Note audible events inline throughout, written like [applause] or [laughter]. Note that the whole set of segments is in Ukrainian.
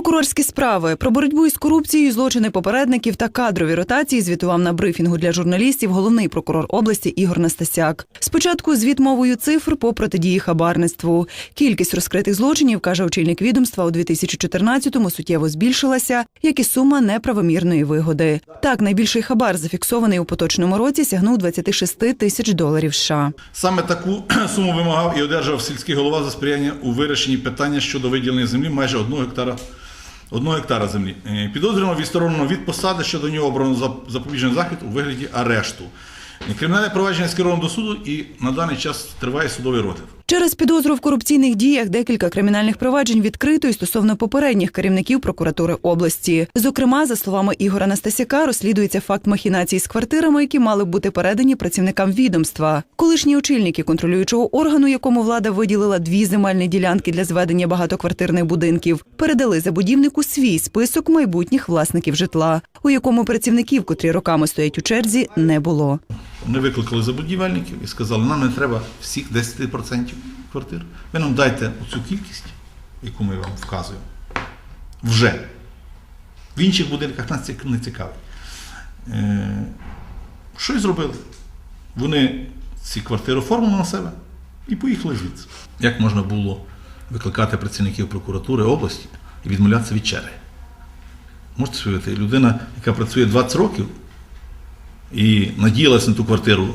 Прокурорські справи про боротьбу із корупцією, злочини попередників та кадрові ротації звітував на брифінгу для журналістів головний прокурор області Ігор Настасяк. Спочатку звіт мовою цифр по протидії хабарництву. Кількість розкритих злочинів, каже очільник відомства, у 2014-му суттєво збільшилася, як і сума неправомірної вигоди. Так, найбільший хабар, зафіксований у поточному році, сягнув 26 тисяч доларів США. Саме таку [clears throat] суму вимагав і одержав сільський голова за сприяння у вирішенні питання щодо виділення землі майже одного гектара. Одного гектара землі. Е, Підозрювано відсторонено від посади щодо нього обрано зап- запобіжний захід у вигляді арешту. Кримінальне провадження скеровано до суду і на даний час триває судовий розгляд. Через підозру в корупційних діях декілька кримінальних проваджень відкрито і стосовно попередніх керівників прокуратури області. Зокрема, за словами Ігора Настасяка, розслідується факт махінацій з квартирами, які мали бути передані працівникам відомства. Колишні очільники контролюючого органу, якому влада виділила дві земельні ділянки для зведення багатоквартирних будинків, передали забудівнику свій список майбутніх власників житла, у якому працівників, котрі роками стоять у черзі, не було. Вони викликали забудівельників і сказали, нам не треба всіх 10% квартир. Ви нам дайте оцю кількість, яку ми вам вказуємо. Вже. В інших будинках нас це не цікавить. Е, що й зробили? Вони ці квартири оформили на себе і поїхали звідси. Як можна було викликати працівників прокуратури області і відмовлятися від черги? Можете уявити, людина, яка працює 20 років, і надіялась на ту квартиру.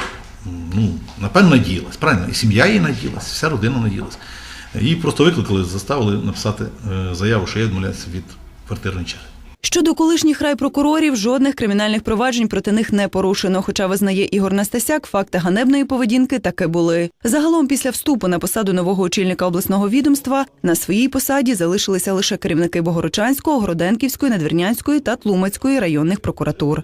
Ну, напевно, надіялась. Правильно, і сім'я її надіялась, вся родина надіялась. Її просто викликали, заставили написати е, заяву, що я відмовляюся від квартирної черги. Щодо колишніх райпрокурорів, жодних кримінальних проваджень проти них не порушено. Хоча визнає Ігор Настасяк, факти ганебної поведінки таки були. Загалом, після вступу на посаду нового очільника обласного відомства на своїй посаді залишилися лише керівники Богородчанського, Городенківської, Надвірнянської та Тлумацької районних прокуратур.